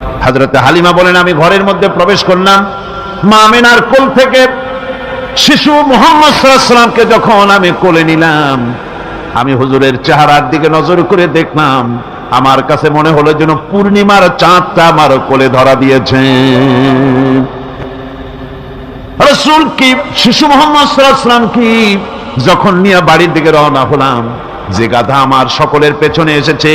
হাজরতে হালিমা বলেন, আমি ঘরের মধ্যে প্রবেশ করলাম। মা আমিনার কোল থেকে শিশু মোহাম্মদ সাল্লামকে যখন আমি কোলে নিলাম, আমি হুজুরের চেহারার দিকে নজর করে দেখলাম, আমার কাছে মনে হলো যেন পূর্ণিমার চাঁদটা আমার কোলে ধরা দিয়েছে। রসুল কি, শিশু মোহাম্মদ সাল্লাম কি যখন নিয়ে বাড়ির দিকে রওনা হলাম, যে গাধা আমার সকলের পেছনে এসেছে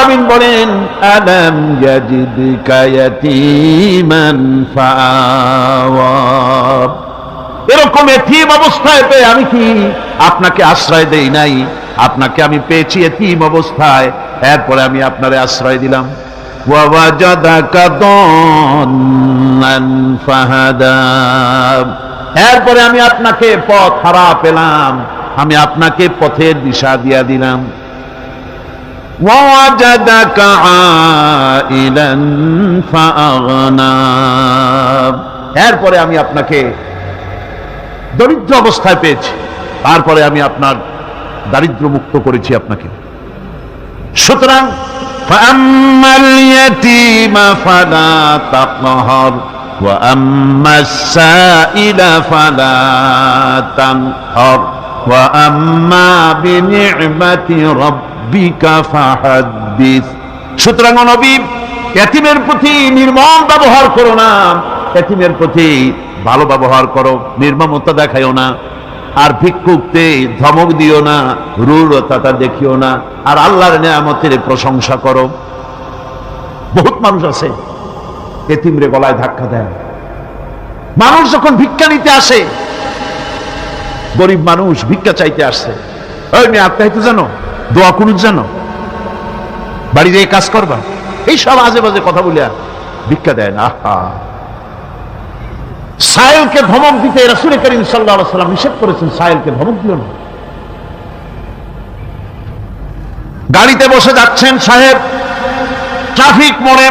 আলামিন বলেন, আলাম ইয়াজিদকা ইয়াতীমান ফাআওয়া এরকম এতিম অবস্থায় পেয়ে আমি কি আপনাকে আশ্রয় দেই নাই? আপনাকে আমি পেয়েছি এতিম অবস্থায়, এরপরে আমি আপনারে আশ্রয় দিলাম। এরপরে আমি আপনাকে পথ হারা পেলাম, আমি আপনাকে পথের দিশা দিয়া দিলাম। ووجدك عائلا فأغنى এরপরে আমি আপনাকে দরিদ্র অবস্থায় পেয়েছি তারপরে আমি আপনার দারিদ্র মুক্ত করেছি আপনাকে সুতরাং فأما সুতরাং নবী, এতিমের প্রতি নির্মম ব্যবহার করো না। এতিমের প্রতি ভালো ব্যবহার করো, নির্মমতা দেখাইও না। আর ভিক্ষুকতে ধমক দিও না রুরতা দেখিও না। আর আল্লাহর নেয়ামতের প্রশংসা করো। বহুত মানুষ আছে, এতিমরে গলায় ধাক্কা দেয়। মানুষ যখন ভিক্ষা নিতে আসে গরিব মানুষ ভিক্ষা চাইতে আসছে। ওই মেয়ে আত্মাহিত জানো? দোয়া কুনুত জানো? বাড়িতে এই কাজ করবা? এই সব আজে বাজে কথা বলে ভিক্ষা দেয় না। আহা। সাহেলকে ধমক দিতে রসুল করিম সাল্লাহ সাল্লাম নিষেধ করেছেন। সাহেলকে ধমক দিও না। গাড়িতে বসে যাচ্ছেন সাহেব। ট্রাফিক মোড়ে।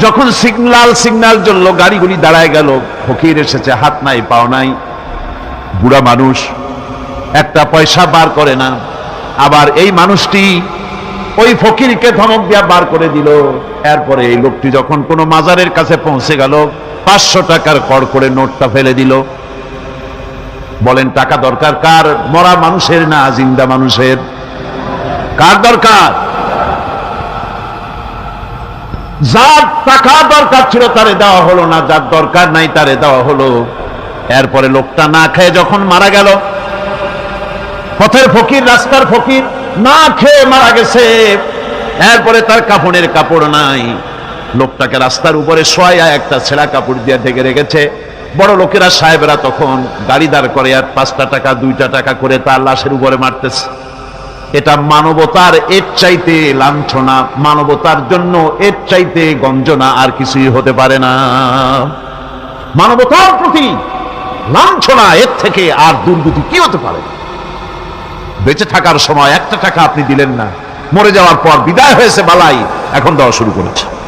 যখন সিগনাল সিগনাল জ্বলল, গাড়িগুলি দাঁড়ায় গেল। ফকির এসেছে, হাত নাই, পাও নাই। বুড়া মানুষ, একটা পয়সা বার করে না। আবার এই মানুষটি ওই ফকিরকে ধমক দিয়া বার করে দিল। এরপরে এই লোকটি যখন কোনো মাজারের কাছে পৌঁছে গেল, পাঁচশো টাকার কর করে নোটটা ফেলে দিল। বলেন, টাকা দরকার কার? মরা মানুষের না জিন্দা মানুষের? কার দরকার? যার টাকা দরকার ছিল তারে দেওয়া হলো না, যার দরকার নাই তারে দেওয়া হলো। এরপরে লোকটা না খেয়ে যখন মারা গেল, পথের ফকির, রাস্তার ফকির, না খেয়ে মারা গেছে। এরপরে তার কাপড়ের কাপড় নাই। লোকটাকে রাস্তার উপরে শোয়া একটা ছেঁড়া কাপড় দিয়ে ঢেকে রেখেছে। বড় লোকেরা, সাহেবরা তখন গাড়ি দাঁড় করে আর পাঁচটা টাকা, দুইটা টাকা করে তার লাশের উপরে মারতেছে। এটা মানবতার এর চাইতে লাঞ্ছনা, মানবতার জন্য এর চাইতে গঞ্জনা আর কিছুই হতে পারে না। মানবতার প্রতি লাঞ্ছনা এর থেকে আর দুর্গতি কি হতে পারে? বেঁচে থাকার সময় একটা টাকা আপনি দিলেন না। মরে যাওয়ার পর বিদায় হয়েছে বালাই, এখন দেওয়া শুরু করেছে।